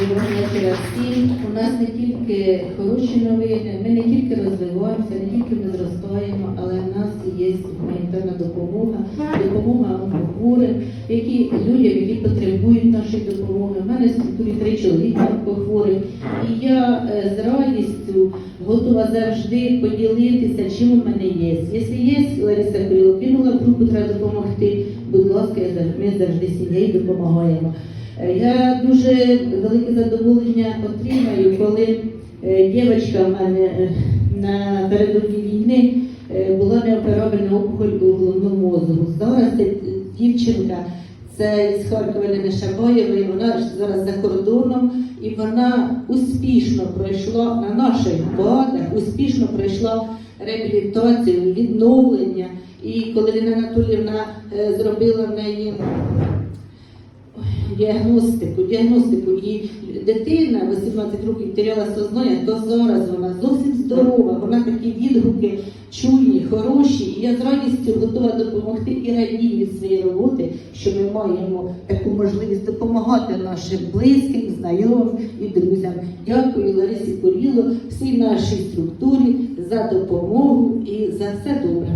Доброго вечора всім. У нас не тільки хороші новини, ми не тільки розвиваємося, не тільки ми зростаємо, але в нас є гуманітарна допомога, допомога онкохворим, які людям, які потребують нашої допомоги. У мене структурі три чоловіка онкохворих. І я е, з радістю готова завжди поділитися, чим у мене є. Якщо є, Лариса Курило кинула групу, треба допомогти. Будь ласка, ми завжди сім'єю допомагаємо. Е, Я дуже велике задоволення отримаю, коли е, дівчинка в мене е, напередодні війни е, була неоперабельна опухоль у головному мозку. Зараз дівчинка це з Харкова Ліни Шабаєвої, вона зараз за кордоном, і вона успішно пройшла на наших бадах, успішно пройшла реабілітацію, відновлення. І коли Ліна Анатоліївна зробила в неї діагностику, діагностику і дитина 18 років теряла сознання, то зараз вона зовсім здорова, вона такі відгуки чуйні, хороші. І я з радістю готова допомогти і радію від своєї роботи, що ми маємо таку можливість допомагати нашим близьким, знайомим і друзям. Дякую Ларисі Куріло, всій нашій структурі за допомогу і за все добре.